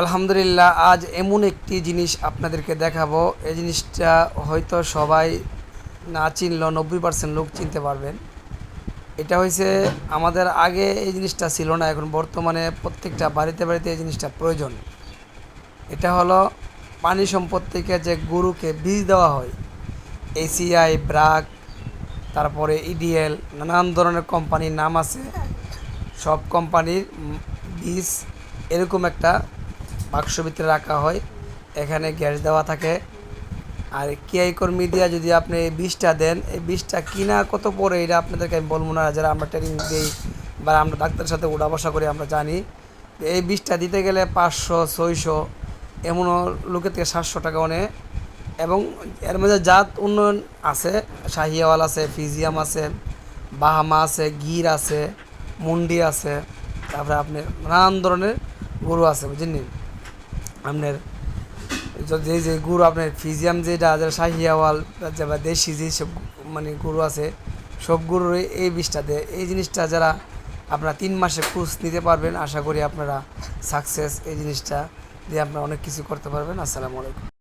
আলহামদুলিল্লাহ, আজ এমন একটি জিনিস আপনাদেরকে দেখাবো। এই জিনিসটা হয়তো সবাই না চিনলেও নব্বই পার্সেন্ট লোক চিনতে পারবেন। এটা হয়েছে, আমাদের আগে এই জিনিসটা ছিল না, এখন বর্তমানে প্রত্যেকটা বাড়িতে বাড়িতে এই জিনিসটা প্রয়োজন। এটা হলো, পানি সম্পদ থেকে যে গরুকে বীজ দেওয়া হয় এসিআই ব্রাক, তারপরে ইডিএল নানান ধরনের কোম্পানির নাম আছে। সব কোম্পানির বীজ এরকম একটা বাক্স ভিতরে রাখা হয়। এখানে গ্যাস দেওয়া থাকে। আর কেআইকর মিডিয়া যদি আপনি বীজটা দেন, এই বীজটা কিনা কত পরে, এটা আপনাদেরকে আমি বলব না। যারা আমরা ট্রেনিং দিই বা আমরা ডাক্তারের সাথে উঠা বসা করি, আমরা জানি এই বীজটা দিতে গেলে পাঁচশো, ছয়শো, এমনও লোকের থেকে সাতশো টাকা অনে। এবং এর মধ্যে জাত উন্নয়ন আছে। শাহিয়াওয়াল আছে, ফিজিয়াম আছে, বাহামা আছে, গির আছে, মুন্ডি আছে। তারপরে আপনি নানান ধরনের গরু আছে বুঝলেন আপনার য- যে গুরু আপনার ফিজিয়াম যেটা আছে, শাহিয়াওয়াল বা দেশি যেসব মানে গুরু আছে, সব গরুর এই বিষটাতে এই জিনিসটা যারা আপনারা তিন মাসে কোর্স নিতে পারবেন, আশা করি আপনারা সাকসেস এই জিনিসটা দিয়ে আপনারা অনেক কিছু করতে পারবেন। আসসালামু আলাইকুম।